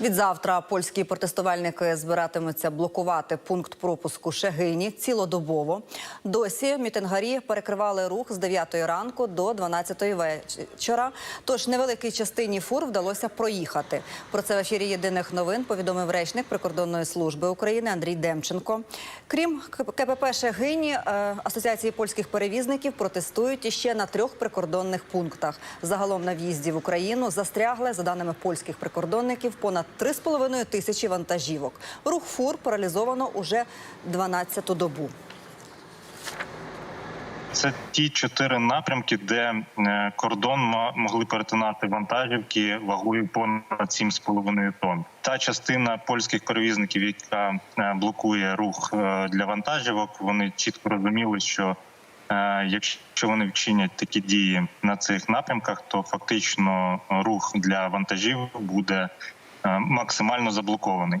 Від завтра польські протестувальники збиратимуться блокувати пункт пропуску Шегині цілодобово. Досі мітингарі перекривали рух з 9 ранку до 12 вечора. Тож невеликій частині фур вдалося проїхати. Про це в ефірі єдиних новин повідомив речник прикордонної служби України Андрій Демченко. Крім КПП Шегині, е, асоціації польських перевізників протестують іще на трьох прикордонних пунктах. Загалом на в'їзді в Україну застрягли, за даними польських прикордонників, понад 3,5 тисячі вантажівок. Рух фур паралізовано уже 12-ту добу. Це ті чотири напрямки, де е, кордон могли перетинати вантажівки вагою понад 7,5 тонн. Та частина польських перевізників, яка е, блокує рух е, для вантажівок, вони чітко розуміли, що якщо вони вчинять такі дії на цих напрямках, то фактично рух для вантажів буде максимально заблокований.